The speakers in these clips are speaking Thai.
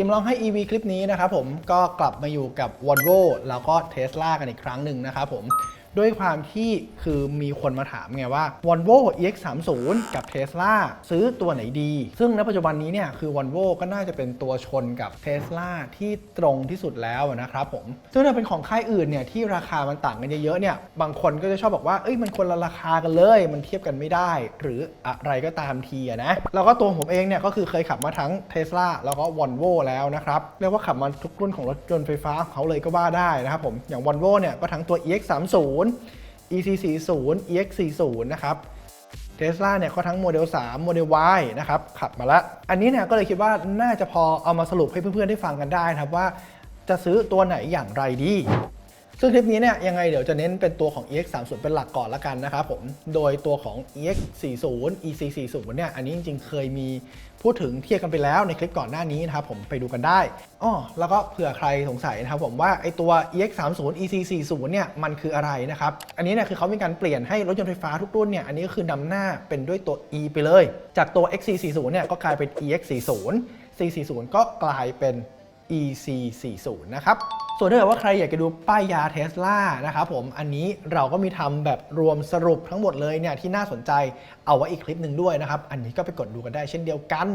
กิมลองให้ EV คลิปนี้นะครับผมก็กลับมาอยู่กับ Volvo แล้วก็ Tesla กันอีกครั้งหนึ่งนะครับผม ด้วยความที่คือมีคนมาถามไงว่า Volvo EX30 กับ Tesla ซื้อตัวไหนดี ซึ่งณปัจจุบันนี้เนี่ยคือ Volvo ก็น่าจะเป็นตัวชนกับ Tesla ที่ตรงที่สุดแล้วนะครับผม ซึ่งถ้าเป็นของค่ายอื่นเนี่ยที่ราคามันต่างกันเยอะๆเนี่ยบางคนก็จะชอบบอกว่าเอ้ยมันคนละราคากันเลย มันเทียบกันไม่ได้ หรืออะไรก็ตามทีนะแล้วก็ตัวผมเองเนี่ยก็คือเคยขับมาทั้ง Tesla แล้วก็ Volvo แล้วนะครับเรียกว่าขับมาทุกรุ่นของรถยนต์ไฟฟ้าของเขาเลยก็ว่าได้นะครับผมอย่าง Volvo เนี่ยก็ทั้งตัว EX30 EC40 EX40 นะครับเทสลาเนี่ยก็ทั้งโมเดล 3 โมเดล Y นะครับขับมาแล้วอันนี้เนี่ยก็เลยคิดว่าน่าจะพอเอามาสรุปให้เพื่อนๆได้ฟังกันได้นะครับว่าจะซื้อตัวไหนอย่างไรดี ซึ่งคลิปนี้เนี่ยยังไงเดี๋ยวจะเน้นเป็นตัวของ EX30 เป็นหลักก่อนละกันนะครับผม โดยตัวของ EX40 EC40 เนี่ยอันนี้จริงๆ เคยมีพูดถึงเทียบกันไปแล้วในคลิปก่อนหน้านี้นะครับผมไปดูกันได้อ้อแล้วก็เผื่อใครสงสัยนะครับผมว่าไอตัว EX30 EC40 เนี่ยมันคืออะไรนะครับ อันนี้เนี่ยคือเขามีการเปลี่ยนให้รถยนต์ไฟฟ้าทุกรุ่นเนี่ยอันนี้ก็คือนำหน้าเป็นด้วยตัว E ไปเลย จากตัว XC40 เนี่ยก็กลายเป็น EX40 C40 ก็กลายเป็น EC40 นะครับส่วนถ้าเกิดว่าใครอยากจะดูป้ายยาเทสลานะครับผมอันนี้เราก็มีทำแบบรวมสรุปทั้งหมดเลยเนี่ยที่น่าสนใจเอาไว้อีกคลิปหนึ่งด้วยนะครับ อันนี้ก็ไปกดดูกันได้เช่นเดียวกัน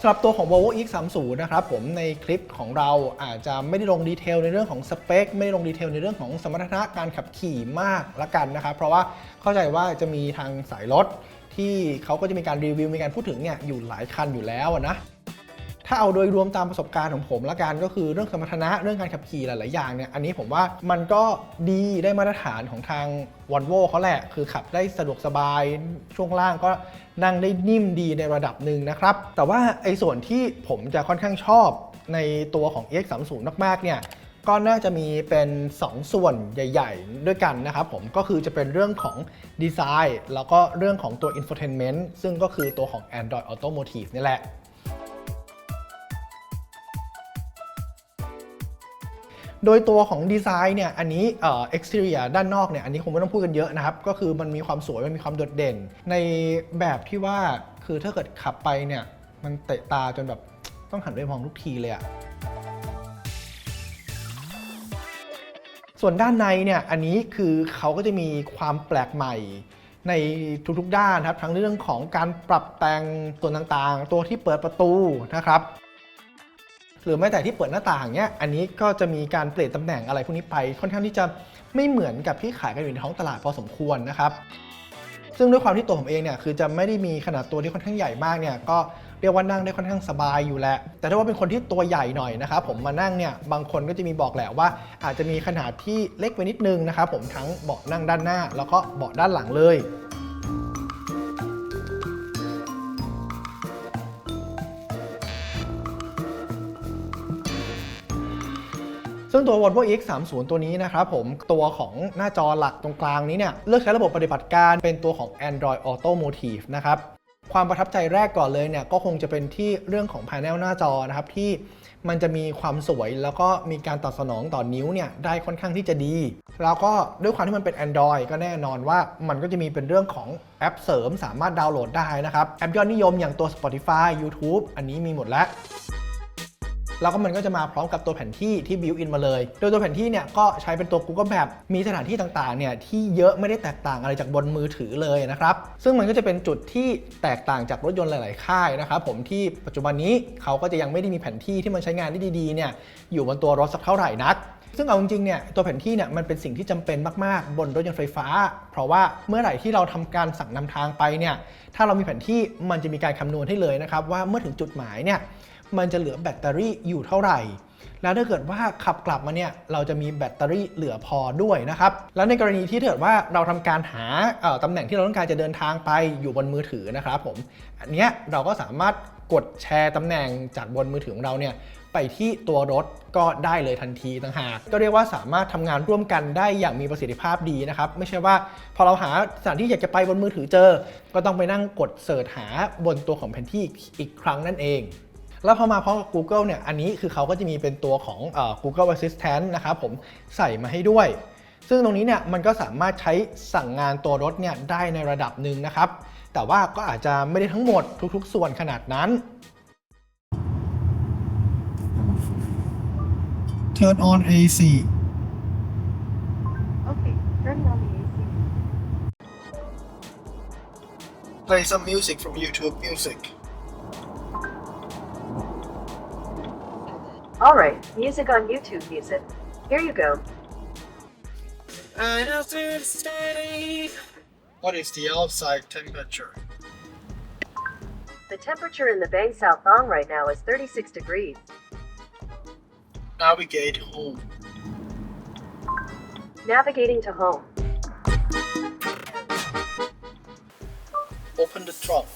สำหรับตัวของ Volvo X30 นะครับผมในคลิปของเราอาจจะไม่ได้ลงดีเทลในเรื่องของสเปคไม่ได้ลงดีเทลในเรื่องของสมรรถนะการขับขี่มากละกันนะครับ เพราะว่าเข้าใจว่าจะมีทางสายรถที่เขาก็จะมีการรีวิวมีการพูดถึงเนี่ยอยู่หลายคันอยู่แล้วนะ ถ้าเอาโดยรวมตามประสบการณ์ของผมละกันก็คือเรื่องสมรรถนะเรื่องการขับขี่หลาย ๆ อย่างเนี่ยอันนี้ผมว่ามันก็ดีได้มาตรฐานของทาง v o l v o เขาแหละ คือขับได้สะดวกสบายช่วงล่างก็นั่งได้นิ่มดีในระดับหนึ่งนะครับ แต่ว่าไอ้ส่วนที่ผมจะค่อนข้างชอบในตัวของ EX30 มาก ๆ เนี่ยก็น่าจะมีเป็น 2 ส่วนใหญ่ ๆ ด้วยกันนะครับผมก็คือจะเป็นเรื่องของดีไซน์ แล้วก็เรื่องของตัว infotainment ซึ่งก็คือตัวของ Android Automotive นี่แหละ โดยตัวของดีไซน์เนี่ยอันนี้เอ่อ exterior ด้านนอกเนี่ยอันนี้คงไม่ต้องพูดกันเยอะนะครับ ก็คือมันมีความสวย มันมีความโดดเด่น ในแบบที่ว่าคือถ้าเกิดขับไปเนี่ยมันเตะตาจนแบบต้องหันไปมองทุกทีเลยอะส่วนด้านในเนี่ยอันนี้คือเขาก็จะมีความแปลกใหม่ในทุกๆด้านครับทั้งเรื่องของการปรับแต่งส่วนต่างๆ ตัวที่เปิดประตูนะครับ หรือแม้แต่ที่เปิดหน้าต่างเนี้ยอันนี้ก็จะมีการเปลี่ยนตำแหน่งอะไรพวกนี้ไปค่อนข้างที่จะไม่เหมือนกับที่ขายกันอยู่ในท้องตลาดพอสมควรนะครับซึ่งด้วยความที่ตัวผมเองเนี่ยคือจะไม่ได้มีขนาดตัวที่ค่อนข้างใหญ่มากเนี่ยก็เรียกว่านั่งได้ค่อนข้างสบายอยู่แล้ว แต่ถ้าว่าเป็นคนที่ตัวใหญ่หน่อยนะครับผมมานั่งเนี่ยบางคนก็จะมีบอกแหละว่า อาจจะมีขนาดที่เล็กไปนิดนึงนะครับผมทั้งเบาะนั่งด้านหน้า แล้วก็เบาะด้านหลังเลย ซึ่งตัว Volvo EX30 ตัวนี้นะครับผมตัวของหน้าจอหลักตรงกลางนี้เนี่ยเลือกใช้ระบบปฏิบัติการเป็นตัวของ Android Automotive นะครับความประทับใจแรกก่อนเลยเนี่ยก็คงจะเป็นที่เรื่องของ Panel หน้าจอนะครับที่มันจะมีความสวยแล้วก็มีการตอบสนองต่อนิ้วเนี่ยได้ค่อนข้างที่จะดี แล้วก็ด้วยความที่มันเป็น Android ก็แน่นอนว่ามันก็จะมีเป็นเรื่องของแอปเสริมสามารถดาวน์โหลดได้นะครับ แอปยอดนิยมอย่างตัว Spotify YouTube อันนี้มีหมดแล้ว แล้วก็มันก็จะมาพร้อมกับตัวแผนที่ที่บิวอินมาเลย โดยตัวแผนที่เนี่ยก็ใช้เป็นตัว Google Map มีสถานที่ต่างๆเนี่ยที่เยอะไม่ได้แตกต่างอะไรจากบนมือถือเลยนะครับ ซึ่งมันก็จะเป็นจุดที่แตกต่างจากรถยนต์หลาย ๆ ค่ายนะครับผมที่ปัจจุบันนี้เขาก็จะยังไม่ได้มีแผนที่ที่มันใช้งานได้ดี ๆ เนี่ยอยู่บนตัวรถสักเท่าไหร่นักซึ่งเอาจริงๆ เนี่ยตัวแผนที่เนี่ยมันเป็นสิ่งที่จำเป็นมากๆ บนรถยนต์ไฟฟ้า เพราะว่าเมื่อไหร่ที่เราทำการสั่งนำทางไปเนี่ยถ้าเรามีแผนที่มันจะมีการคำนวณให้เลยนะครับว่าเมื่อถึงจุดหมายเนี่ย มันจะเหลือแบตเตอรี่อยู่เท่าไหร่ แล้วถ้าเกิดว่าขับกลับมาเนี่ยเราจะมีแบตเตอรี่เหลือพอด้วยนะครับ แล้วในกรณีที่ถ้าเกิดว่าเราทำการหาตำแหน่งที่เราต้องการจะเดินทางไปอยู่บนมือถือนะครับผม อันเนี้ยเราก็สามารถกดแชร์ตำแหน่งจากบนมือถือของเราเนี่ยไปที่ตัวรถก็ได้เลยทันทีต่างหาก ก็เรียกว่าสามารถทำงานร่วมกันได้อย่างมีประสิทธิภาพดีนะครับ ไม่ใช่ว่าพอเราหาสถานที่อยากจะไปบนมือถือเจอ ก็ต้องไปนั่งกดเสิร์ชหาบนตัวของแผนที่อีกครั้งนั่นเอง แล้วพอมาพร้อมกับ Google เนี่ยอันนี้คือเขาก็จะมีเป็นตัวของ Google Assistant นะครับผมใส่มาให้ด้วย ซึ่งตรงนี้เนี่ยมันก็สามารถใช้สั่งงานตัวรถเนี่ยได้ในระดับหนึ่งนะครับ แต่ว่าก็อาจจะไม่ได้ทั้งหมดทุกๆ ส่วนขนาดนั้น Turn on AC โอเค Play some music from YouTube Music Alright, music on YouTube music. Here you go. What is the outside temperature The temperature in the Bang Sao Thong right now is 36 degrees. navigate home Navigating to home. open the trunk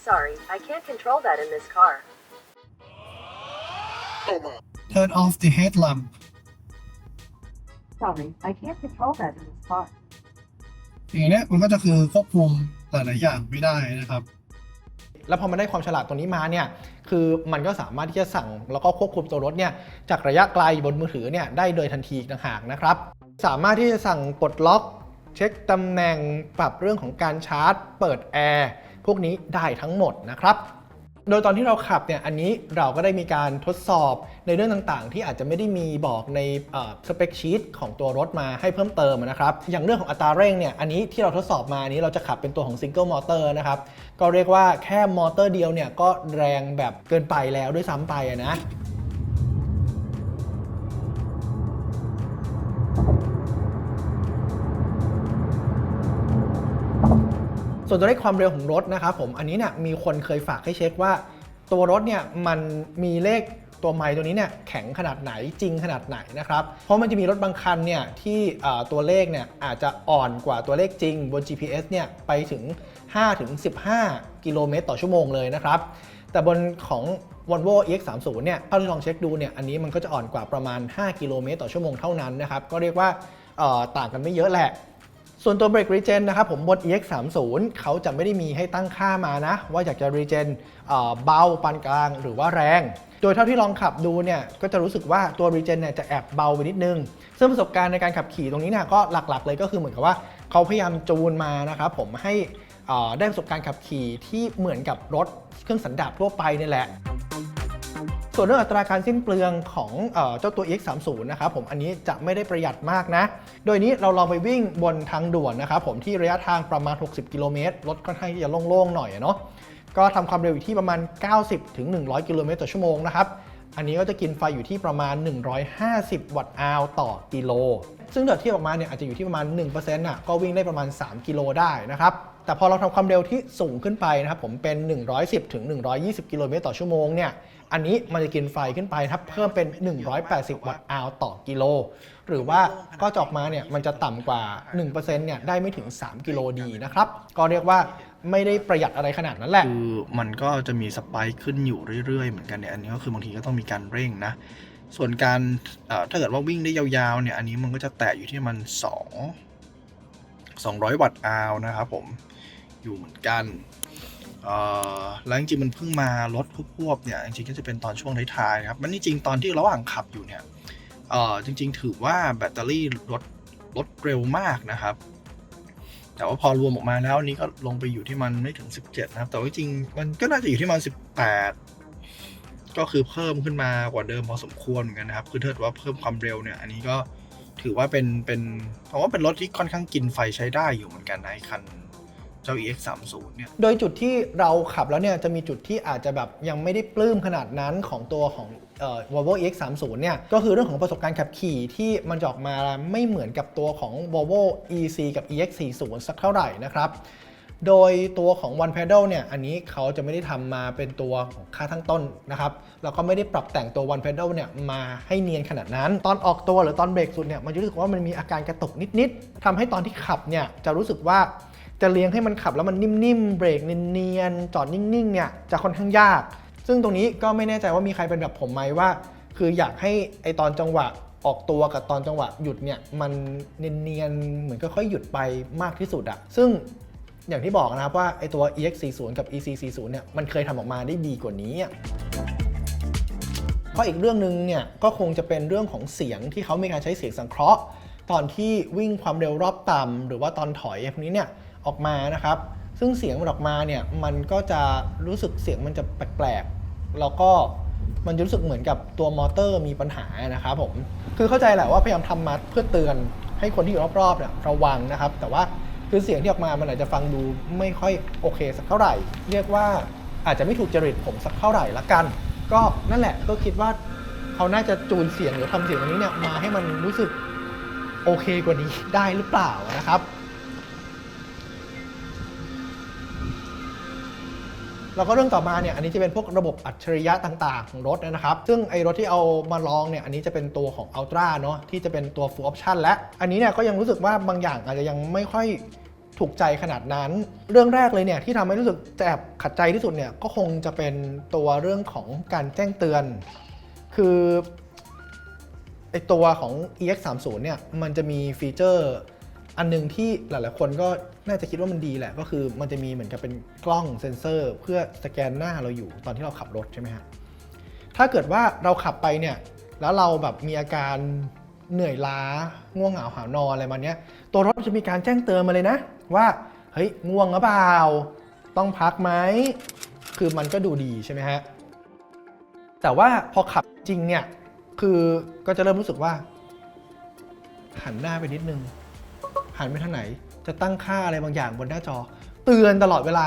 Sorry, I can't control that in this car. Turn off the headlamp Sorry, I can't control that in this car. อย่างเนี้ยมันก็จะคือควบคุมหลายๆอย่างไม่ได้นะครับ แล้วพอมันได้ความฉลาดตัวนี้มาเนี่ย คือมันก็สามารถที่จะสั่งแล้วก็ควบคุมตัวรถเนี่ยจากระยะไกลบนมือถือเนี่ยได้โดยทันทีอีกต่างหากนะครับ สามารถที่จะสั่งปลดล็อก เช็คตำแหน่งปรับเรื่องของการชาร์จ เปิดแอร์พวกนี้ได้ทั้งหมดนะครับ โดยตอนที่เราขับเนี่ยอันนี้เราก็ได้มีการทดสอบในเรื่องต่างๆ ที่อาจจะไม่ได้มีบอกในสเปคชีตของตัวรถมาให้เพิ่มเติมนะครับ อย่างเรื่องของอัตราเร่งเนี่ยอันนี้ที่เราทดสอบมาอันนี้เราจะขับเป็นตัวของซิงเกิลมอเตอร์นะครับ ก็เรียกว่าแค่มอเตอร์เดียวเนี่ยก็แรงแบบเกินไปแล้วด้วยซ้ำไปนะ ส่วนตัวเลขความเร็วของรถนะครับผมอันนี้เนี่ยมีคนเคยฝากให้เช็คว่า ตัวรถเนี่ยมันมีเลขตัวไมล์ตัวนี้เนี่ยแข็งขนาดไหนจริงขนาดไหนนะครับ เพราะมันจะมีรถบางคันเนี่ยที่ตัวเลขเนี่ยอาจจะอ่อนกว่าตัวเลขจริงบน GPS เนี่ยไปถึง 5-15 กิโลเมตรต่อชั่วโมงเลยนะครับ แต่บนของ Volvo EX30 เนี่ยเท่าที่ลองเช็คดูเนี่ยอันนี้มันก็จะอ่อนกว่าประมาณ 5 กิโลเมตรต่อชั่วโมงเท่านั้นนะครับ ก็เรียกว่าต่างกันไม่เยอะแหละ ส่วนตัวเบรกรีเจนนะครับผมบน EX30 เขาจะไม่ได้มีให้ตั้งค่ามานะ ว่าอยากจะรีเจนเบาปานกลางหรือว่าแรง โดยเท่าที่ลองขับดูเนี่ยก็จะรู้สึกว่าตัวรีเจนเนี่ยจะแอบเบาไปนิดนึง ซึ่งประสบการณ์ในการขับขี่ตรงนี้เนี่ยก็หลักๆ เลยก็คือเหมือนกับว่าเขาพยายามจูนมานะครับผมให้ได้ประสบการณ์ขับขี่ที่เหมือนกับรถเครื่องสันดาปทั่วไปนี่แหละ ส่วนเรื่องอัตราการสิ้นเปลืองของเจ้าตัว EX30 นะครับผมอันนี้จะไม่ได้ประหยัดมากนะ โดยนี้เราลองไปวิ่งบนทางด่วนนะครับผมที่ระยะทางประมาณ 60 กิโลเมตรรถค่อนข้างที่จะโล่งๆหน่อยอะเนาะก็ทำความเร็วอยู่ที่ประมาณ 90ถึง100 กิโลเมตรต่อชั่วโมงนะครับอันนี้ก็จะกินไฟอยู่ที่ประมาณ 150 วัตต์อาวต่อกิโล ซึ่งเดอเทียบออกมาเนี่ยอาจจะอยู่ที่ประมาณ1%น่ะก็วิ่งได้ประมาณ 3 กิโลได้นะครับ แต่พอเราทำความเร็วที่สูงขึ้นไปนะครับผมเป็น 110 ถึง 120 กิโลเมตรต่อชั่วโมงเนี่ย อันนี้มันจะกินไฟขึ้นไปครับเพิ่มเป็น 180 วัตต์อาวต่อกิโล หรือว่าก็จอกมาเนี่ยมันจะต่ำกว่า 1%เนี่ยได้ไม่ถึง 3 กิโลดีนะครับ ก็เรียกว่าไม่ได้ประหยัดอะไรขนาดนั้นแหละ คือมันก็จะมีสปค์ขึ้นอยู่เรื่อยๆ เหมือนกันเนี่ยอันนี้ก็คือบางทีก็ต้องมีการเร่งนะ ส่วนการถ้าเกิดว่าวิ่งได้ยาวๆเนี่ยอันนี้มันก็จะแตะอยู่ที่มัน 2 200 วัตต์อาวนะครับผมอยู่เหมือนกัน แล้วจริงๆมันเพิ่งมาลดควบๆเนี่ยจริงๆก็จะเป็นตอนช่วงท้ายๆนะครับมันจริงๆตอนที่ระหว่างขับอยู่เนี่ยจริง ๆ ถือว่าแบตเตอรี่ลดลดเร็วมากนะครับ แต่ว่าพอรวมออกมาแล้วนี้ก็ลงไปอยู่ที่มันไม่ถึง 17 นะครับ แต่ว่าจริงๆมันก็น่าจะอยู่ที่มัน 18 ก็คือเพิ่มขึ้นมากว่าเดิมพอสมควรเหมือนกันนะครับ คือถ้าเกิดว่าเพิ่มความเร็วเนี่ย อันนี้ก็ถือว่าเป็นเป็นผมว่าเป็นรถที่ค่อนข้างกินไฟใช้ได้อยู่เหมือนกันในะไอคัน เจ้า EX30 เนี่ย โดยจุดที่เราขับแล้วเนี่ยจะมีจุดที่อาจจะแบบยังไม่ได้ปลื้มขนาดนั้นของตัวของเอ่อ Volvo EX30 เนี่ยก็คือเรื่องของประสบการณ์ขับขี่ที่มันจะออกมาไม่เหมือนกับตัวของ Volvo EC กับ EX40 สักเท่าไหร่นะครับ โดยตัวของ One Pedal เนี่ยอันนี้เขาจะไม่ได้ทำมาเป็นตัวของค่าทั้งต้นนะครับแล้วก็ไม่ได้ปรับแต่งตัว One Pedal เนี่ยมาให้เนียนขนาดนั้น ตอนออกตัวหรือตอนเบรกสุดเนี่ยมันจะรู้สึกว่ามันมีอาการกระตุกนิดๆทำให้ตอนที่ขับเนี่ยจะรู้สึกว่า จะเลี้ยงให้มันขับแล้วมันนิ่มๆ เบรกเนียนๆ จอดนิ่งๆ เนี่ยจะค่อนข้างยาก ซึ่งตรงนี้ก็ไม่แน่ใจว่ามีใครเป็นแบบผมไหมว่า คืออยากให้ไอตอนจังหวะออกตัวกับตอนจังหวะหยุดเนี่ยมันเนียนๆ เหมือนค่อยๆ หยุดไปมากที่สุดอะซึ่งอย่างที่บอกนะครับว่าไอตัว EX40 กับ EC40 เนี่ยมันเคยทำออกมาได้ดีกว่านี้อะเพราะอีกเรื่องหนึ่งเนี่ยก็คงจะเป็นเรื่องของเสียงที่เขามีการใช้เสียงสังเคราะห์ ตอนที่วิ่งความเร็วรอบต่ำหรือว่าตอนถอยพวกนี้เนี่ย ออกมานะครับ ซึ่งเสียงมันออกมาเนี่ยมันก็จะรู้สึกเสียงมันจะแปลกๆแล้วก็มันจะรู้สึกเหมือนกับตัวมอเตอร์มีปัญหานะครับผมคือเข้าใจแหละว่าพยายามทำมาเพื่อเตือนให้คนที่อยู่รอบๆเนี่ยระวังนะครับ แต่ว่าคือเสียงที่ออกมามันอาจจะฟังดูไม่ค่อยโอเคสักเท่าไหร่ เรียกว่าอาจจะไม่ถูกจริตผมสักเท่าไหร่ละกัน ก็นั่นแหละก็คิดว่าเขาน่าจะจูนเสียงหรือทำเสียงตรงนี้เนี่ยมาให้มันรู้สึกโอเคกว่านี้ได้หรือเปล่านะครับ แล้วก็เรื่องต่อมาเนี่ยอันนี้จะเป็นพวกระบบอัจฉริยะต่างๆ ของรถนะครับ ซึ่งไอ้รถที่เอามาลองเนี่ยอันนี้จะเป็นตัวของ Ultra เนาะที่จะเป็นตัว Full Option และ อันนี้เนี่ยก็ยังรู้สึกว่าบางอย่างอาจจะยังไม่ค่อยถูกใจขนาดนั้น เรื่องแรกเลยเนี่ยที่ทำให้รู้สึกแอบขัดใจที่สุดเนี่ยก็คงจะเป็นตัวเรื่องของการแจ้งเตือน คือไอตัวของ EX30 เนี่ยมันจะมีฟีเจอร์ อันหนึ่งที่หลาย ๆ คนก็น่าจะคิดว่ามันดีแหละ ก็คือมันจะมีเหมือนกับเป็นกล้องเซ็นเซอร์ เพื่อสแกนหน้าเราอยู่ตอนที่เราขับรถใช่ไหมฮะถ้าเกิดว่าเราขับไปเนี่ยแล้วเราแบบมีอาการเหนื่อยล้าง่วงเหงาหานอนอะไรมาเนี้ยตัวรถจะมีการแจ้งเตือนมาเลยนะ ว่าเฮ้ยง่วงหรือเปล่า ต้องพักไหมคือมันก็ดูดีใช่ไหมฮะแต่ว่าพอขับจริงเนี่ยคือก็จะเริ่มรู้สึกว่าหันหน้าไปนิดนึง หันไปทางไหน จะตั้งค่าอะไรบางอย่างบนหน้าจอ เตือนตลอดเวลา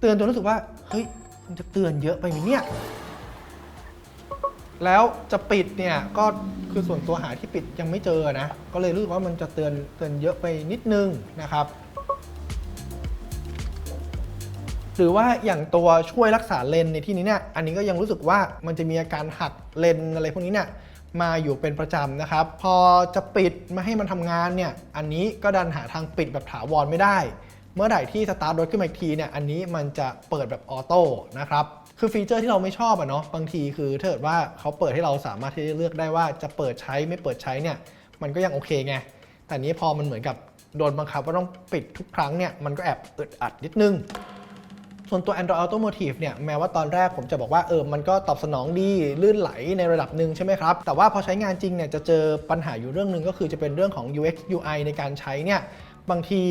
เตือนจนรู้สึกว่าเฮ้ยมันจะเตือนเยอะไปไหมเนี่ยแล้วจะปิดเนี่ยก็คือส่วนตัวหาที่ปิดยังไม่เจอนะ ก็เลยรู้สึกว่ามันจะเตือนเตือนเยอะไปนิดนึงนะครับ หรือว่าอย่างตัวช่วยรักษาเลนในที่นี้เนี่ยอันนี้ก็ยังรู้สึกว่ามันจะมีอาการหักเลนอะไรพวกนี้เนี่ย มาอยู่เป็นประจำนะครับ พอจะปิดไม่ให้มันทำงานเนี่ยอันนี้ก็ดันหาทางปิดแบบถาวรไม่ได้ เมื่อไหร่ที่สตาร์ทรถขึ้นมาอีกทีเนี่ยอันนี้มันจะเปิดแบบออโต้นะครับคือฟีเจอร์ที่เราไม่ชอบอะเนาะบางทีคือถ้าเกิดว่าเขาเปิดให้เราสามารถที่จะเลือกได้ว่าจะเปิดใช้ไม่เปิดใช้เนี่ยมันก็ยังโอเคไงแต่อันนี้พอมันเหมือนกับโดนบังคับว่าต้องปิดทุกครั้งเนี่ยมันก็แอบอึดอัดนิดนึง ส่วนตัว Android Automotive เนี่ยแม้ว่าตอนแรกผมจะบอกว่าเออมันก็ตอบสนองดีลื่นไหลในระดับหนึ่งใช่ไหมครับ แต่ว่าพอใช้งานจริงเนี่ยจะเจอปัญหาอยู่เรื่องหนึ่งก็คือจะเป็นเรื่องของ UX UI ในการใช้เนี่ยบางที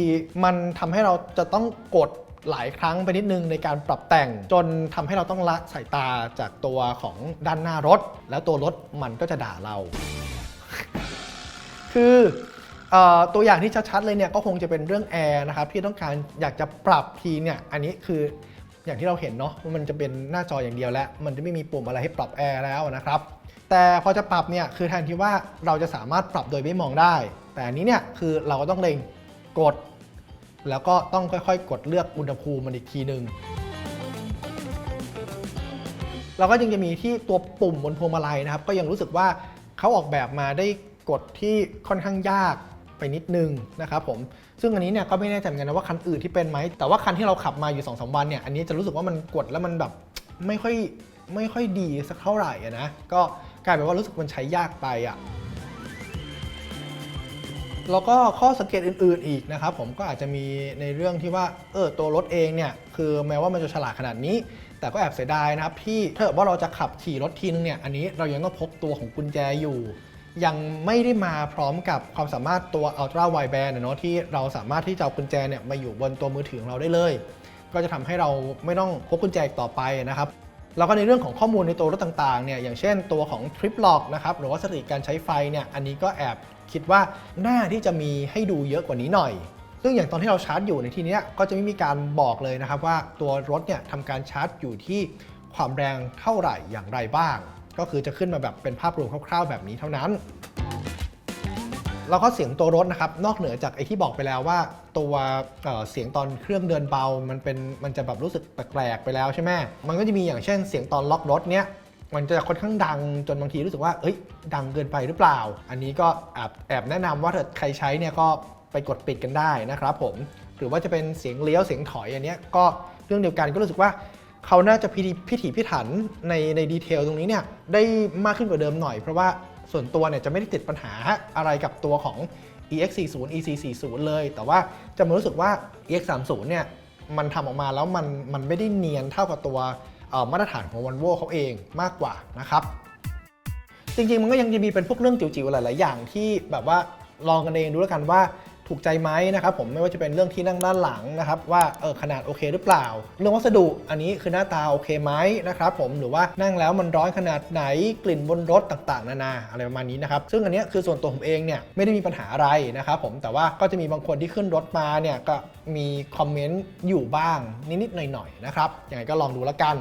มันทำให้เราจะต้องกดหลายครั้งไปนิดนึงในการปรับแต่งจนทำให้เราต้องละสายตาจากตัวของด้านหน้ารถ แล้วตัวรถมันก็จะด่าเรา คือเออตัวอย่างที่ชัดๆเลยเนี่ยก็คงจะเป็นเรื่องแอร์นะครับที่ต้องการอยากจะปรับทีเนี่ยอันนี้คือ อย่างที่เราเห็นเนาะว่ามันจะเป็นหน้าจออย่างเดียวแล้วมันจะไม่มีปุ่มอะไรให้ปรับแอร์แล้วนะครับแต่พอจะปรับเนี่ยคือแทนที่ว่าเราจะสามารถปรับโดยไม่มองได้ แต่อันนี้เนี่ยคือเราก็ต้องเล็งกด แล้วก็ต้องค่อยๆ กดเลือกอุณหภูมิมันอีกทีหนึ่งแล้วก็ยังจะมีที่ตัวปุ่มบนพวงมาลัยนะครับ ก็ยังรู้สึกว่าเขาออกแบบมาได้กดที่ค่อนข้างยากไปนิดนึงนะครับผม ซึ่งอันนี้เนี่ยก็ไม่แน่ใจเหมือนกันนะว่าคันอื่นที่เป็นไหม แต่ว่าคันที่เราขับมาอยู่2อสวันเนี่ย อันนี้จะรู้สึกว่ามันกดแล้วมันแบบไม่ค่อยไม่ค่อยดีสักเท่าไหร่อะนะ ก็กลายเป็นว่ารู้สึกมันใช้ยากไปอะแล้วก็ข้อสังเกตอื่น ๆ อีกนะครับผมก็อาจจะมีในเรื่องที่ว่าเออตัวรถเองเนี่ยคือแม้ว่ามันจะฉลาดขนาดนี้ แต่ก็แอบเสียดายนะครับที่ถ้าว่าเราจะขับขี่รถทีนึงเนี่ยอันนี้เรายังต้องพกตัวของกุญแจอยู่ ยังไม่ได้มาพร้อมกับความสามารถตัว Ultra Wideband เนาะที่เราสามารถที่จะเอากุญแจเนี่ยมาอยู่บนตัวมือถือของเราได้เลย ก็จะทำให้เราไม่ต้องพกกุญแจอีกต่อไปนะครับแล้วก็ในเรื่องของข้อมูลในตัวรถต่างๆเนี่ยอย่างเช่นตัวของ Trip Log นะครับหรือว่าสถิติการใช้ไฟเนี่ยอันนี้ก็แอบคิดว่าน่าที่จะมีให้ดูเยอะกว่านี้หน่อย ซึ่งอย่างตอนที่เราชาร์จอยู่ในที่นี้ก็จะไม่มีการบอกเลยนะครับว่าตัวรถเนี่ยทำการชาร์จอยู่ที่ความแรงเท่าไหร่อย่างไรบ้าง ก็คือจะขึ้นมาแบบเป็นภาพรวมคร่าวๆ แบบนี้เท่านั้น แล้วก็เสียงตัวรถนะครับ นอกเหนือจากไอที่บอกไปแล้วว่า ตัวเเสียงตอนเครื่องเดินเบา มันเป็นมันจะแบบรู้สึกแปลกๆไปแล้วใช่ไหมมันก็จะมีอย่างเช่นเสียงตอนล็อกรถเนี้ยมันจะค่อนข้างดังจนบางทีรู้สึกว่า เอ้ย ดังเกินไปหรือเปล่า อันนี้ก็แอบแอบแนะนำว่าถ้าใครใช้เนี่ยก็ไปกดปิดกันได้นะครับผม หรือว่าจะเป็นเสียงเลี้ยวเสียงถอยอันเนี้ยก็เรื่องเดียวกันก็รู้สึกว่า เขาน่าจะพิพถีพิถันในในดีเทลตรงนี้เนี่ยได้มากขึ้นกว่าเดิมหน่อย เพราะว่าส่วนตัวเนี่ยจะไม่ได้ติดปัญหาอะไรกับตัวของ EX40 EC40 เลย แต่ว่าจะมารู้สึกว่า EX30 เนี่ยมันทำออกมาแล้วมันมันไม่ได้เนียนเท่ากับตัวมาตรฐานของ Volvo เขาเองมากกว่านะครับ จริงๆ มันก็ยังจะมีเป็นพวกเรื่องจิ๋วๆ หลายๆ อย่างที่แบบว่าลองกันเองดูแล้วกันว่า ถูกใจไหมนะครับผมไม่ว่าจะเป็นเรื่องที่นั่งด้านหลังนะครับว่าเออขนาดโอเคหรือเปล่า เรื่องวัสดุอันนี้คือหน้าตาโอเคไหมนะครับผมหรือว่านั่งแล้วมันร้อนขนาดไหนกลิ่นบนรถต่างๆ นานาอะไรประมาณนี้นะครับซึ่งอันเนี้ยคือส่วนตัวผมเองเนี่ยไม่ได้มีปัญหาอะไรนะครับผมแต่ว่าก็จะมีบางคนที่ขึ้นรถมาเนี่ยก็มีคอมเมนต์อยู่บ้างนิดๆหน่อยๆนะครับยังไงก็ลองดูแล้วกัน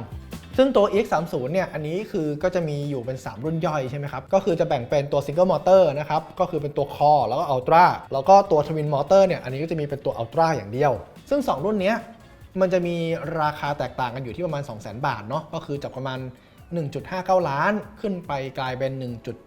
ซึ่งตัว X30 เนี่ยอันนี้คือก็จะมีอยู่เป็น 3 รุ่นย่อยใช่ไหมครับ ก็คือจะแบ่งเป็นตัว Single Motor นะครับ ก็คือเป็นตัว Core แล้วก็ Ultra แล้วก็ตัว Twin Motor เนี่ยอันนี้ก็จะมีเป็นตัว Ultra อย่างเดียว ซึ่ง 2 รุ่นนี้มันจะมีราคาแตกต่างกันอยู่ที่ประมาณ 200,000 บาทเนาะก็คือจากประมาณ 1.59 ล้าน ขึ้นไปกลายเป็น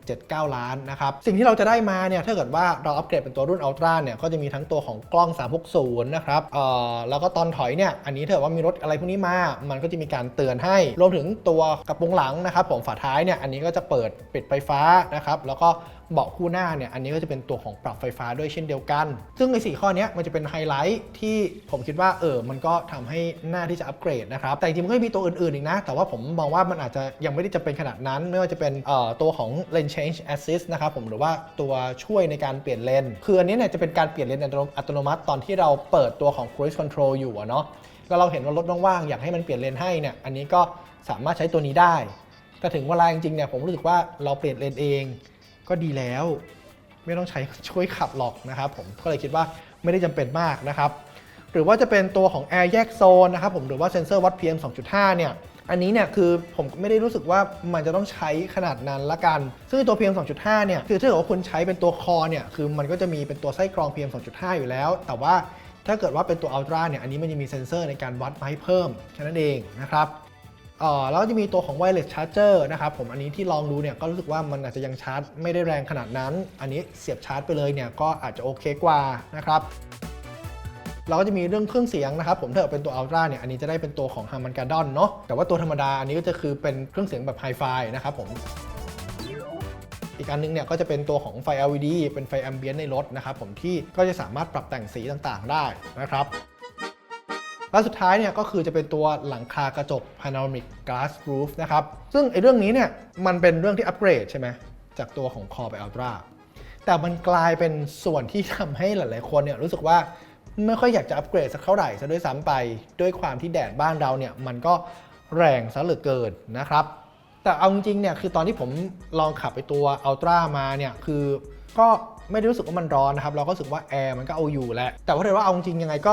1.79 ล้านนะครับ สิ่งที่เราจะได้มาเนี่ยถ้าเกิดว่าเราอัปเกรดเป็นตัวรุ่นอัลตร้าเนี่ยก็จะมีทั้งตัวของกล้อง 360 นะครับเอ่อแล้วก็ตอนถอยเนี่ยอันนี้ถ้าเกิดว่ามีรถอะไรพวกนี้มา มันก็จะมีการเตือนให้ รวมถึงตัวกระโปรงหลังนะครับผมฝาท้ายเนี่ยอันนี้ก็จะเปิดปิดไฟฟ้านะครับแล้วก็ เบาะคู่หน้าเนี่ยอันนี้ก็จะเป็นตัวของปรับไฟฟ้าด้วยเช่นเดียวกัน ซึ่งใน4ข้อนี้มันจะเป็นไฮไลท์ที่ผมคิดว่าเออมันก็ทำให้หน้าที่จะอัปเกรดนะครับแต่จริงมันก็มีตัวอื่นๆอีกนะ แต่ว่าผมมองว่ามันอาจจะยังไม่ได้จะเป็นขนาดนั้น ไม่ว่าจะเป็นเอ่อตัวของ lane change assist นะครับผมหรือว่าตัวช่วยในการเปลี่ยนเลนคืออันนี้เนี่ยจะเป็นการเปลี่ยนเลนอัตโนมัติตอนที่เราเปิดตัวของ cruise control อยู่เนาะแล้วเราเห็นว่ารถว่างๆอยากให้มันเปลี่ยนเลนให้เนี่ยอันนี้ก็สามารถใช้ตัวนี้ได้ แต่ถึงเวลาจริงๆเนี่ยผมรู้สึกว่าเราเปลี่ยนเลนเอง ก็ดีแล้ว ไม่ต้องใช้ช่วยขับหรอกนะครับ ผมก็เลยคิดว่าไม่ได้จำเป็นมากนะครับ หรือว่าจะเป็นตัวของ Air แยกโซนนะครับผมหรือว่าเซ็นเซอร์วัด PM 2.5 เนี่ยอันนี้เนี่ยคือผมไม่ได้รู้สึกว่ามันจะต้องใช้ขนาดนั้นละกัน ซึ่งตัว PM 2.5 เนี่ยคือถ้าเกิดว่าคุณใช้เป็นตัวคอเนี่ยคือมันก็จะมีเป็นตัวไส้กรอง PM 2.5 อยู่แล้ว แต่ว่าถ้าเกิดว่าเป็นตัว Ultra เนี่ยอันนี้มันจะมีเซ็นเซอร์ในการวัดมาให้เพิ่มแค่นั้นเองนะครับ เอ่อแล้วจะมีตัวของ wireless charger นะครับผมอันนี้ที่ลองดูเนี่ยก็รู้สึกว่ามันอาจจะยังชาร์จไม่ได้แรงขนาดนั้น อันนี้เสียบชาร์จไปเลยเนี่ยก็อาจจะโอเคกว่านะครับเราก็จะมีเรื่องเครื่องเสียงนะครับผมถ้าเป็นตัว Ultra เนี่ยอันนี้จะได้เป็นตัวของ Harman Kardon เนาะแต่ว่าตัวธรรมดาอันนี้ก็จะคือเป็นเครื่องเสียงแบบ Hi-Fi นะครับผมอีกอันนึงเนี่ยก็จะเป็นตัวของไฟ LED เป็นไฟแอมเบียนในรถนะครับผมที่ก็จะสามารถปรับแต่งสีต่างๆ ได้นะครับ แล้วสุดท้ายเนี่ยก็คือจะเป็นตัวหลังคากระจก panoramic glass roof นะครับ ซึ่งไอ้เรื่องนี้เนี่ยมันเป็นเรื่องที่อัปเกรดใช่ไหมจากตัวของ Core ไป Ultra แต่มันกลายเป็นส่วนที่ทำให้หลาย ๆ คนเนี่ยรู้สึกว่าไม่ค่อยอยากจะอัปเกรดสักเท่าไหร่ซะด้วยซ้ำไปด้วยความที่แดดบ้านเราเนี่ยมันก็แรงซะเหลือเกินนะครับ แต่เอาจริงๆเนี่ยคือตอนที่ผมลองขับไปตัว Ultra มาเนี่ยคือก็ไม่ได้รู้สึกว่ามันร้อนนะครับ เราก็รู้สึกว่าแอร์มันก็เอาอยู่แหละแต่ว่าถ้าเกิดว่าเอาจริงยังไงก็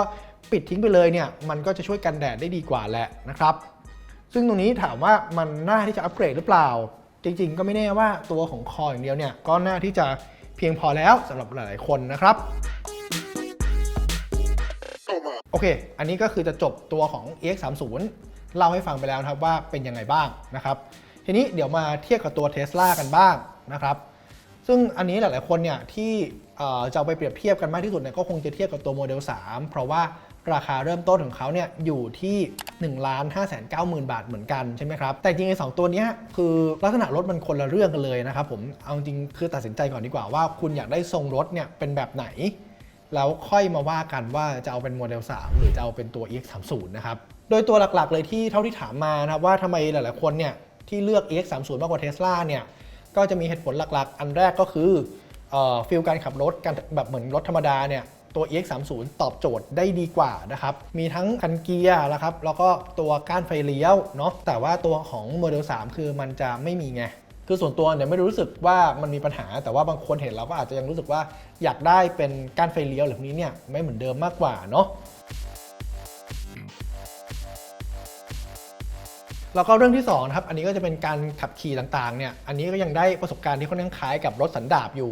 ปิดทิ้งไปเลยเนี่ยมันก็จะช่วยกันแดดได้ดีกว่าแหละนะครับ ซึ่งตรงนี้ถามว่ามันน่าที่จะอัปเกรดหรือเปล่า จริงๆ ก็ไม่แน่ว่าตัวของคออย่างเดียวเนี่ยก็น่าที่จะเพียงพอแล้วสำหรับหลายๆคนนะครับโอเค อันนี้ก็คือจะจบตัวของ EX30 เล่าให้ฟังไปแล้วครับว่าเป็นยังไงบ้างนะครับทีนี้เดี๋ยวมาเทียบกับตัว Tesla กันบ้างนะครับซึ่งอันนี้หลาย ๆ คนเนี่ยที่จะเอาไปเปรียบเทียบกันมากที่สุดเนี่ยก็คงจะเทียบกับตัวโมเดล 3 เพราะว่า ราคาเริ่มต้นของเขาเนี่ยอยู่ที่1 5 9 0 0 0 0บาทเหมือนกันใช่ไหมครับ แต่จริงไอ้สองตัวนี้คือลักษณะรถมันคนละเรื่องกันเลยนะครับผมเอาจริงคือตัดสินใจก่อนดีกว่าว่าคุณอยากได้ทรงรถเนี่ยเป็นแบบไหนแล้วค่อยมาว่ากันว่าจะเอาเป็นโมเดล 3 หรือจะเอาเป็นตัว EX30 นะครับ โดยตัวหลักๆ เลยที่เท่าที่ถามมานะครับว่าทำไมหลายๆ คนเนี่ยที่เลือก EX30 มากกว่า Tesla เนี่ยก็จะมีเหตุผลหลักๆ อันแรกก็คือฟิลการขับรถการแบบเหมือนรถธรรมดาเนี่ย ตัว EX30 ตอบโจทย์ได้ดีกว่านะครับ มีทั้งคันเกียร์นะครับ แล้วก็ตัวก้านไฟเลี้ยวเนาะ แต่ว่าตัวของโมเดล 3 คือมันจะไม่มีไง คือส่วนตัวเนี่ยไม่รู้สึกว่ามันมีปัญหา แต่ว่าบางคนเห็นเราก็อาจจะยังรู้สึกว่าอยากได้เป็นก้านไฟเลี้ยวหรือพวกนี้เนี่ยไม่เหมือนเดิมมากกว่าเนาะแล้วก็เรื่องที่2นะครับ อันนี้ก็จะเป็นการขับขี่ต่างๆ เนี่ย อันนี้ก็ยังได้ประสบการณ์ที่ค่อนข้างคล้ายกับรถสันดาปอยู่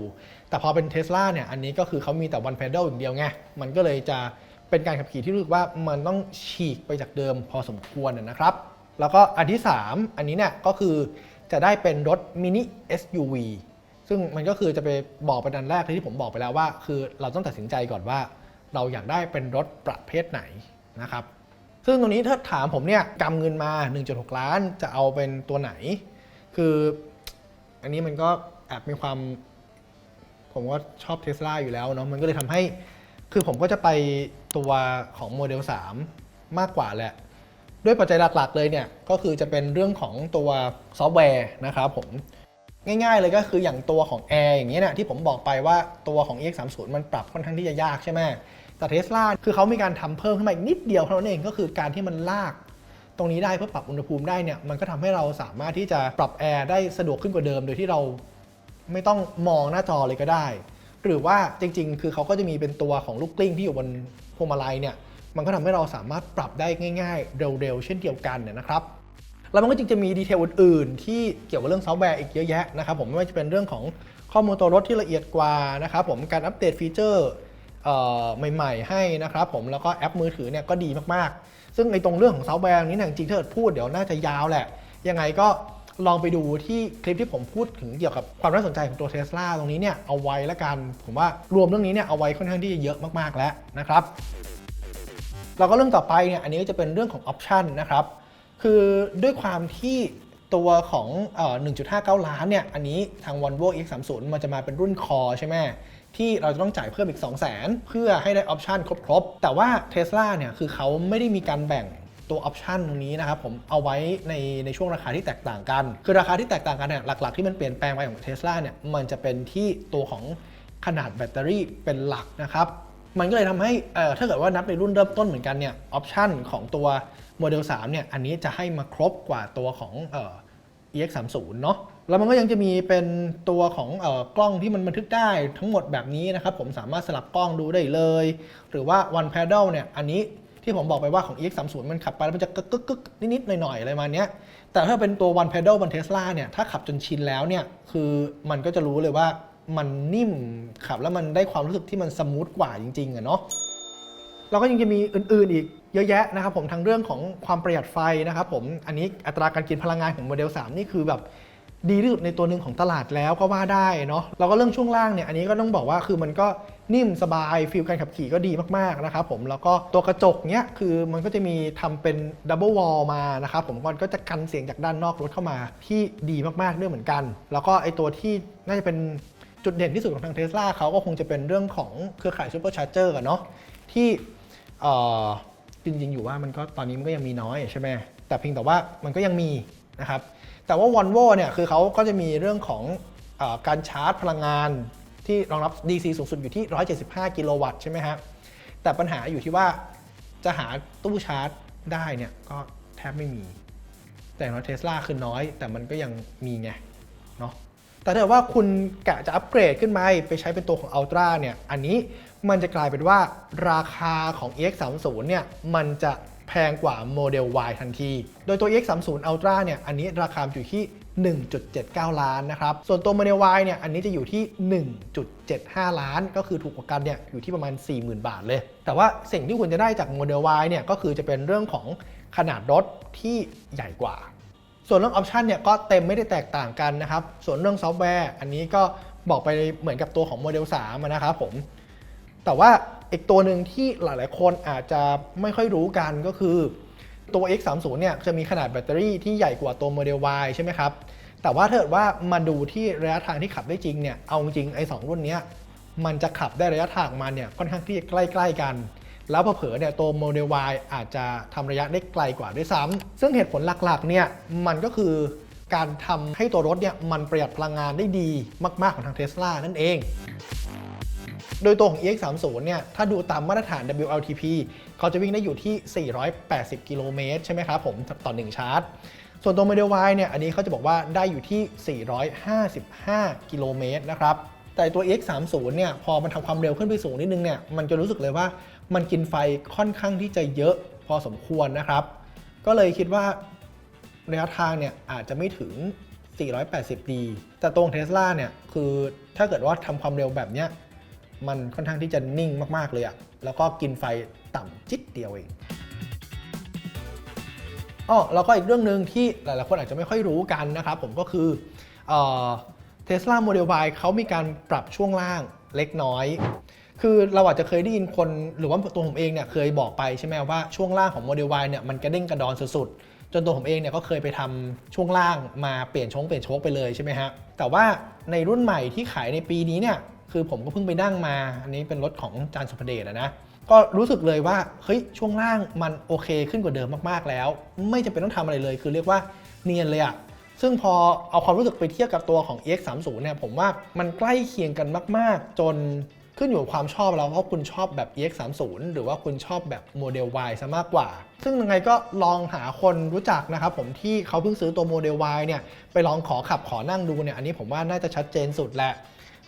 แต่พอเป็นเท s l a เนี่ยอันนี้ก็คือเขามีแต่ one pedal อย่างเดียวไง มันก็เลยจะเป็นการขับขี่ที่รู้สึกว่ามันต้องฉีกไปจากเดิมพอสมควรนะครับ แล้วก็อันที่ 3 อันนี้เนี่ยก็คือจะได้เป็นรถมินิ SUV ซึ่งมันก็คือจะไปบอกประเด็นแรกที่ผมบอกไปแล้วว่า คือเราต้องตัดสินใจก่อนว่า เราอยากได้เป็นรถประเภทไหนนะครับ ซึ่งตรงนี้ถ้าถามผมเนี่ยกำเงินมา 1.6 ล้านจะเอาเป็นตัวไหน คืออันนี้มันก็แอบมีความ ผมก็ชอบเทสลาอยู่แล้วเนาะมันก็เลยทำให้ คือผมก็จะไปตัวของโมเดล 3 มากกว่าแหละ ด้วยปัจจัยหลักๆเลยเนี่ย ก็คือจะเป็นเรื่องของตัวซอฟต์แวร์นะครับผมง่ายๆเลยก็คืออย่างตัวของ Air อย่างนี้ยเนี่ยที่ผมบอกไปว่าตัวของ EX30 มันปรับค่อนข้างที่จะยากใช่ไหมแต่เทสลาคือเขามีการทำเพิ่มขึ้นมาอีกนิดเดียวเท่านั้นเองก็คือการที่มันลาก ตรงนี้ได้เพื่อปรับอุณหภูมิได้เนี่ยมันก็ทำให้เราสามารถที่จะปรับแอร์ได้สะดวกขึ้นกว่าเดิม โดยที่เรา ไม่ต้องมองหน้าจอเลยก็ได้ หรือว่าจริง ๆ คือเขาก็จะมีเป็นตัวของลูกกลิ้งที่อยู่บนพวงมาลัยเนี่ยมันก็ทำให้เราสามารถปรับได้ง่าย ๆ เร็วๆ เช่นเดียวกันเนี่ยนะครับ แล้วมันก็จริงจะมีดีเทลอื่น ๆ ที่เกี่ยวกับเรื่องซอฟต์แวร์อีกเยอะแยะนะครับผมไม่ว่าจะเป็นเรื่องของข้อมูลตัวรถที่ละเอียดกว่านะครับผมการอัปเดตฟีเจอร์ใหม่ ๆ ให้นะครับผมแล้วก็แอปมือถือเนี่ยก็ดีมากๆ ซึ่งในตรงเรื่องของซอฟต์แวร์นี้จริงๆถ้าเกิดพูดเดี๋ยวน่าจะยาวแหละ ยังไงก็ ลองไปดูที่คลิปที่ผมพูดถึงเกี่ยวกับความน่าสนใจของตัวเทสลาตรงนี้เนี่ยเอาไว้แล้วกัน ผมว่ารวมเรื่องนี้เนี่ยเอาไว้ค่อนข้างที่จะเยอะมากๆแล้วนะครับเราก็เรื่องต่อไปเนี่ยอันนี้ก็จะเป็นเรื่องของออปชันนะครับ คือด้วยความที่ตัวของอ1.59 ล้านเนี่ย อันนี้ทาง Volvo X30 มันจะมาเป็นรุ่นคอใช่ไหมที่เราจะต้องจ่ายเพิ่มอีก 2 0 0 0 0 0 เพื่อให้ได้ออปชันครบ ๆ แต่ว่า Tesla เนี่ย คือเขาไม่ได้มีการแบ่ง ตัวออปชันตรงนี้นะครับผมเอาไว้ในในช่วงราคาที่แตกต่างกัน คือราคาที่แตกต่างกันเนี่ยหลัก ๆ ที่มันเปลี่ยนแปลงไปของ Tesla เนี่ยมันจะเป็นที่ตัวของขนาดแบตเตอรี่เป็นหลักนะครับมันก็เลยทำให้เอ่อถ้าเกิดว่านับในรุ่นเริ่มต้นเหมือนกันเนี่ยออปชันของตัวโมเดล3เนี่ยอันนี้จะให้มาครบกว่าตัวของเอ่อ EX30 เนาะแล้วมันก็ยังจะมีเป็นตัวของเอ่อกล้องที่มันบันทึกได้ทั้งหมดแบบนี้นะครับ ผมสามารถสลับกล้องดูได้เลย หรือว่า one pedal เนี่ยอันนี้ ที่ผมบอกไปว่าของ EX30 มันขับไปแล้วมันจะกึกกึกกึกนิดๆหน่อยๆอะไรประมาณเนี้ย แต่ถ้าเป็นตัว one pedal บน Tesla เนี่ยถ้าขับจนชินแล้วเนี่ยคือมันก็จะรู้เลยว่ามันนิ่มขับแล้วมันได้ความรู้สึกที่มันสมูทกว่าจริงๆอะเนาะเราก็ยังจะมีอื่นๆอีกเยอะแยะนะครับผมทั้งเรื่องของความประหยัดไฟนะครับผมอันนี้อัตราการกินพลังงานของโมเดล 3 นี่คือแบบ ดีที่สุดในตัวหนึ่งของตลาดแล้วก็ว่าได้เนาะแล้วก็เรื่องช่วงล่างเนี่ยอันนี้ก็ต้องบอกว่าคือมันก็นิ่มสบายฟีลการขับขี่ก็ดีมากๆนะครับผมแล้วก็ตัวกระจกเนี้ยคือมันก็จะมีทำเป็นดับเบิลวอลมานะครับผมมันก็จะกันเสียงจากด้านนอกรถเข้ามาที่ดีมากๆด้วยเหมือนกัน แล้วก็ไอตัวที่น่าจะเป็นจุดเด่นที่สุดของทางเทสลาเขาก็คงจะเป็นเรื่องของเครือข่ายซูเปอร์ชาร์เจอร์เนาะที่จริงๆ อยู่ว่ามันก็ตอนนี้มันก็ยังมีน้อยใช่ไหมแต่เพียงแต่ว่ามันก็ยังมีนะครับ แต่ว่า Volvo เนี่ยคือเขาก็จะมีเรื่องของอการชาร์จพลังงานที่รองรับ DC สูงสุดอยู่ที่ 175 กิโลวัตต์ใช่ไหมฮะแต่ปัญหาอยู่ที่ว่าจะหาตู้ชาร์จได้เนี่ยก็แทบไม่มี แต่น้อยเทสลาคือน้อย แต่มันก็ยังมีไงเนาะแต่ถ้าว่าคุณกะจะอัปเกรดขึ้นมาไปใช้เป็นตัวของ Ultra เนี่ย อันนี้มันจะกลายเป็นว่าราคาของ EX30 เนี่ย มันจะ แพงกว่าโมเดล Y ทันที โดยตัว EX30 Ultra เนี่ย อันนี้ราคาอยู่ที่ 1.79 ล้านนะครับ ส่วนตัวโมเดล Y เนี่ย อันนี้จะอยู่ที่ 1.75 ล้าน ก็คือถูกกว่ากันเนี่ย อยู่ที่ประมาณ 40,000 บาทเลย แต่ว่าสิ่งที่คุณจะได้จากโมเดล Y เนี่ย ก็คือจะเป็นเรื่องของขนาดรถที่ใหญ่กว่า ส่วนเรื่องออปชันเนี่ย ก็เต็มไม่ได้แตกต่างกันนะครับ ส่วนเรื่องซอฟต์แวร์ อันนี้ก็บอกไปเหมือนกับตัวของโมเดล3นะครับผม แต่ว่าอีกตัวหนึ่งที่หลาย ๆ คนอาจจะไม่ค่อยรู้กันก็คือตัว X30 เนี่ยจะมีขนาดแบตเตอรี่ที่ใหญ่กว่าตัวโมเดล Y ใช่ไหมครับ แต่ว่าถ้าเกิดว่ามาดูที่ระยะทางที่ขับได้จริงเนี่ย เอาจริงไอ้สองรุ่นนี้มันจะขับได้ระยะทางมาเนี่ยค่อนข้างที่จะใกล้ ๆ กัน แล้วเผลอเนี่ยตัวโมเดล Y อาจจะทำระยะได้ไกลกว่าด้วยซ้ำซึ่งเหตุผลหลัก ๆ เนี่ยมันก็คือการทำให้ตัวรถเนี่ยมันประหยัดพลังงานได้ดีมาก ๆ ของทางเท sla นั่นเอง โดยตัวของ EX30 เนี่ย ถ้าดูตามมาตรฐาน WLTP เขาจะวิ่งได้อยู่ที่ 480 กิโลเมตรใช่ไหมครับผมต่อ 1 ชาร์จ ส่วนตัว Model Y เนี่ย อันนี้เขาจะบอกว่าได้อยู่ที่ 455 กิโลเมตรนะครับ แต่ตัว EX30 เนี่ย พอมันทำความเร็วขึ้นไปสูงนิดนึงเนี่ย มันจะรู้สึกเลยว่ามันกินไฟค่อนข้างที่จะเยอะพอสมควรนะครับ ก็เลยคิดว่าระยะทางเนี่ยอาจจะไม่ถึง 480ดีแต่ตรงเท sla เนี่ย คือถ้าเกิดว่าทำความเร็วแบบเนี้ย มันค่อนข้างที่จะนิ่งมาก ๆ เลยอะแล้วก็กินไฟต่ำจิตเดียวเองอ๋อแล้วก็อีกเรื่องหนึ่งที่หลาย ๆ คนอาจจะไม่ค่อยรู้กันนะครับผมก็คือเทสลาโมเดล Y เขามีการปรับช่วงล่างเล็กน้อย คือเราอาจจะเคยได้ยินคนหรือว่าตัวผมเองเนี่ยเคยบอกไปใช่ไหมว่าช่วงล่างของโมเดล Y เนี่ยมันกระเด้งกระดอนสุด ๆ จนตัวผมเองเนี่ยก็เคยไปทำช่วงล่างมาเปลี่ยนชงเปลี่ยนโชคไปเลยใช่ไหมฮะ แต่ว่าในรุ่นใหม่ที่ขายในปีนี้เนี่ย คือผมก็เพิ่งไปนั่งมา อันนี้เป็นรถของจานสุภเดชนะก็รู้สึกเลยว่าเฮ้ยช่วงล่างมันโอเคขึ้นกว่าเดิมมากๆแล้ว ไม่จำเป็นต้องทำอะไรเลย คือเรียกว่าเนียนเลยอะซึ่งพอเอาความรู้สึกไปเทียบกับตัวของ EX30 เนี่ยผมว่ามันใกล้เคียงกันมาก ๆ จนขึ้นอยู่กับความชอบแล้วว่าคุณชอบแบบ EX30 หรือว่าคุณชอบแบบโมเดล Y ซะมากกว่า ซึ่งยังไงก็ลองหาคนรู้จักนะครับผมที่เขาเพิ่งซื้อตัวโมเดล Y เนี่ยไปลองขอขับขอนั่งดูเนี่ยอันนี้ผมว่าน่าจะชัดเจนสุดแหละ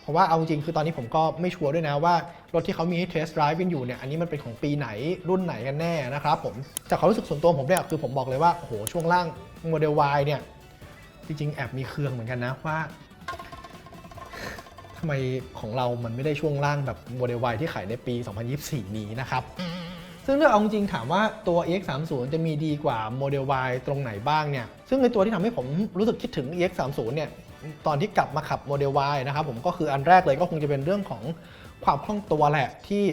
ราะว่าเอาจริงคือตอนนี้ผมก็ไม่ชัวร์ด้วยนะว่า รถที่เขามีให้เทสต์ไดรฟ์กันอยู่เนี่ยอันนี้มันเป็นของปีไหนรุ่นไหนกันแน่นะครับผมจากความรู้สึกส่วนตัวผมเนี่ยคือผมบอกเลยว่าโอ้โหช่วงล่างโมเดล Y เนี่ยจริงๆ แอบมีเครื่องเหมือนกันนะว่าทำไมของเรามันไม่ได้ช่วงล่างแบบโมเดล Y ที่ขายในปี 2024 นี้นะครับซึ่งถ้าเอาจริงถามว่าตัว EX30 จะมีดีกว่าโมเดล Y ตรงไหนบ้างเนี่ย ซึ่งในตัวที่ทำให้ผมรู้สึกคิดถึง EX30 เนี่ย ตอนที่กลับมาขับโมเดล Y นะครับผมก็คืออันแรกเลยก็คงจะเป็นเรื่องของความคล่องตัวแหละที่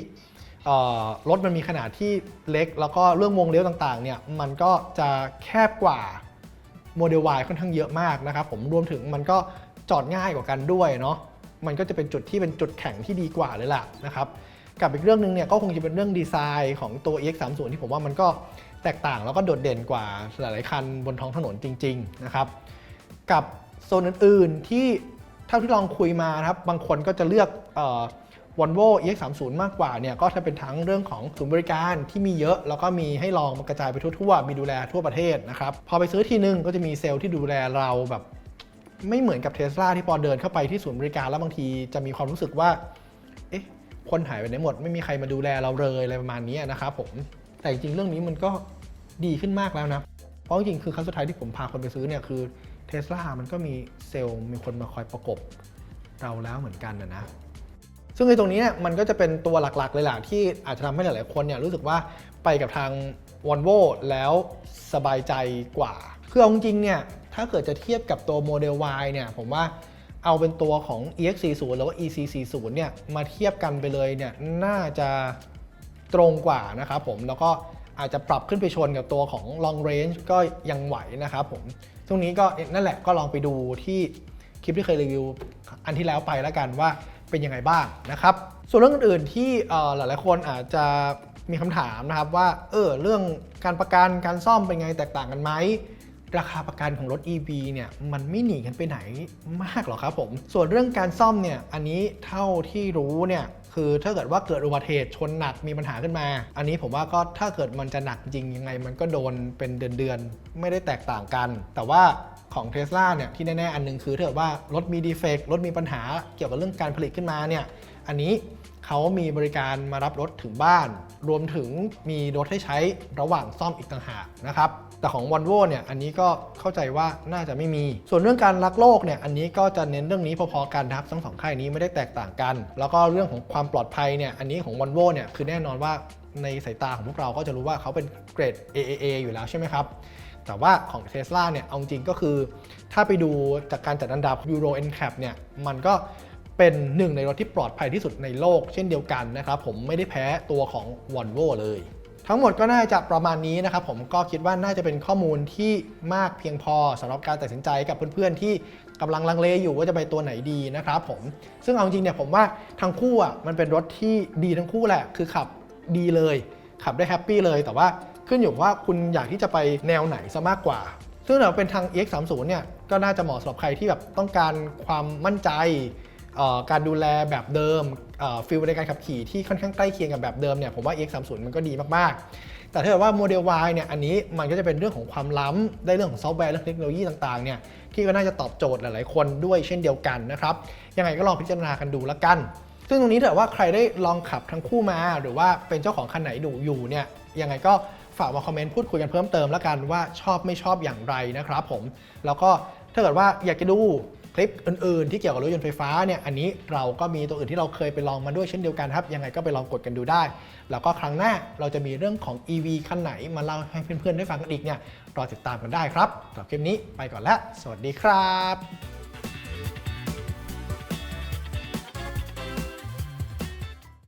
รถมันมีขนาดที่เล็ก แล้วก็เรื่องวงเลี้ยวต่างๆเนี่ยมันก็จะแคบกว่าโมเดล Y ค่อนข้างเยอะมากนะครับผมรวมถึงมันก็จอดง่ายกว่ากันด้วยเนาะมันก็จะเป็นจุดที่เป็นจุดแข็งที่ดีกว่าเลยล่ะนะครับกับอีกเรื่องหนึ่งเนี่ยก็คงจะเป็นเรื่องดีไซน์ของตัว EX30 ที่ผมว่ามันก็แตกต่างแล้วก็โดดเด่นกว่าหลายๆคันบนท้องถนนจริง ๆ นะครับ กับ โซนอื่นๆ ที่เท่าที่ลองคุยมานะครับ บางคนก็จะเลือกวอลโว่ EX30 มากกว่าเนี่ยก็ถ้าเป็นทั้งเรื่องของศูนย์บริการที่มีเยอะ แล้วก็มีให้ลองกระจายไปทั่วๆ มีดูแลทั่วประเทศนะครับ พอไปซื้อทีนึงก็จะมีเซลล์ที่ดูแลเราแบบ ไม่เหมือนกับเทสลาที่พอเดินเข้าไปที่ศูนย์บริการแล้วบางทีจะมีความรู้สึกว่า เอ๊ะ คนหายไปไหนหมด ไม่มีใครมาดูแลเราเลยอะไรประมาณนี้นะครับผมแต่จริงๆเรื่องนี้มันก็ดีขึ้นมากแล้วนะเพราะจริงๆคือครั้งสุดท้ายที่ผมพาคนไปซื้อเนี่ยคือ เทสลามันก็มีเซลล์มีคนมาคอยประกบเราแล้วเหมือนกันนะนะซึ่งในตรงนี้เนี่ยมันก็จะเป็นตัวหลักๆ เลยแหละที่อาจจะทำให้หลายๆคนเนี่ยรู้สึกว่าไปกับทาง v o l v o แล้วสบายใจกว่า คือเอาจริงเนี่ยถ้าเกิดจะเทียบกับตัวโมเดล Y เนี่ยผมว่าเอาเป็นตัวของ EX40 หรือว่า EC40 เนี่ยมาเทียบกันไปเลยเนี่ยน่าจะตรงกว่านะครับผมแล้วก็อาจจะปรับขึ้นไปชนกับตัวของ long range ก็ยังไหวนะครับผม ตรงนี้ก็นั่นแหละก็ลองไปดูที่คลิปที่เคยรีวิวอันที่แล้วไปแล้วกันว่าเป็นยังไงบ้างนะครับ ส่วนเรื่องอื่นๆที่หลายๆคนอาจจะมีคำถามนะครับว่าเออเรื่องการประกันการซ่อมเป็นไงแตกต่างกันไหมราคาประกันของรถ EV เนี่ยมันไม่หนีกันไปไหนมากหรอครับผม ส่วนเรื่องการซ่อมเนี่ยอันนี้เท่าที่รู้เนี่ย คือถ้าเกิดว่าเกิดอุบัติเหตุชนหนักมีปัญหาขึ้นมา อันนี้ผมว่าก็ถ้าเกิดมันจะหนักจริงยังไง มันก็โดนเป็นเดือนๆไม่ได้แตกต่างกัน แต่ว่าของเทสลาเนี่ยที่แน่ๆ อันหนึงคือถ้าเกิดว่ารถมีดีเฟกต์รถมีปัญหาเกี่ยวกับเรื่องการผลิตขึ้นมาเนี่ยอันนี้ เขามีบริการมารับรถถึงบ้าน รวมถึงมีรถให้ใช้ระหว่างซ่อมอีกต่างหากนะครับแต่ของ v o l v o เนี่ยอันนี้ก็เข้าใจว่าน่าจะไม่มี ส่วนเรื่องการรักโลกเนี่ยอันนี้ก็จะเน้นเรื่องนี้พอๆกันนะครับทั้งสองค่ายนี้ไม่ได้แตกต่างกัน แล้วก็เรื่องของความปลอดภัยเนี่ยอันนี้ของ v o l v o เนี่ยคือแน่นอนว่าในสายตาของพวกเราก็จะรู้ว่าเขาเป็นเกรด AAA อยู่แล้วใช่ไหมครับ แต่ว่าของ Tesla เนี่ยเอาจริงก็คือ ถ้าไปดูจากการจัดอันดับ Euro NCAP เนี่ยมันก็ เป็นหนึ่งในรถที่ปลอดภัยที่สุดในโลกเช่นเดียวกันนะครับผมไม่ได้แพ้ตัวของ Volvo เลย ทั้งหมดก็น่าจะประมาณนี้นะครับผมก็คิดว่าน่าจะเป็นข้อมูลที่มากเพียงพอสำหรับการตัดสินใจกับเพื่อนๆที่กำลังลังเลอยู่ว่าจะไปตัวไหนดีนะครับผมซึ่งเอาจริงเนี่ยผมว่าทั้งคู่อะมันเป็นรถที่ดีทั้งคู่แหละ คือขับดีเลย ขับได้แฮปปี้เลยแต่ว่าขึ้นอยู่ว่าคุณอยากที่จะไปแนวไหนซะมากกว่า ซึ่งเราเป็นทาง EX30 เนี่ยก็น่าจะเหมาะสำหรับใครที่แบบต้องการความมั่นใจ การดูแลแบบเดิมฟิลในการขับขี่ที่ค่อนข้างใกล้เคียงกับแบบเดิมเนี่ยผมว่า EX30 มันก็ดีมากๆ แต่ถ้าเกิดว่าโมเดล Y เนี่ยอันนี้มันก็จะเป็นเรื่องของความล้ำได้เรื่องของซอฟต์แวร์เรื่องเทคโนโลยีต่างๆเนี่ยที่ก็น่าจะตอบโจทย์หลายๆคนด้วยเช่นเดียวกันนะครับยังไงก็ลองพิจารณากันดูละกัน ซึ่งตรงนี้ถ้าเกิดว่าใครได้ลองขับทั้งคู่มา หรือว่าเป็นเจ้าของคันไหนดูอยู่เนี่ยยังไงก็ฝากมาคอมเมนต์พูดคุยกันเพิ่มเติมและกันว่าชอบไม่ชอบอย่างไรนะครับผมแล้วก็ถ้าเกิดว่าอยากจะดู คลิปอื่นๆ ที่เกี่ยวกับรถยนต์ไฟฟ้าเนี่ยอันนี้เราก็มีตัวอื่นที่เราเคยไปลองมาด้วยเช่นเดียวกันครับ ยังไงก็ไปลองกดกันดูได้ แล้วก็ครั้งหน้าเราจะมีเรื่องของ EV คันไหนมาเล่าให้เพื่อนๆได้ฟังกันอีกเนี่ยรอติดตามกันได้ครับสำหรับคลิปนี้ไปก่อนแล้ว สวัสดีครับ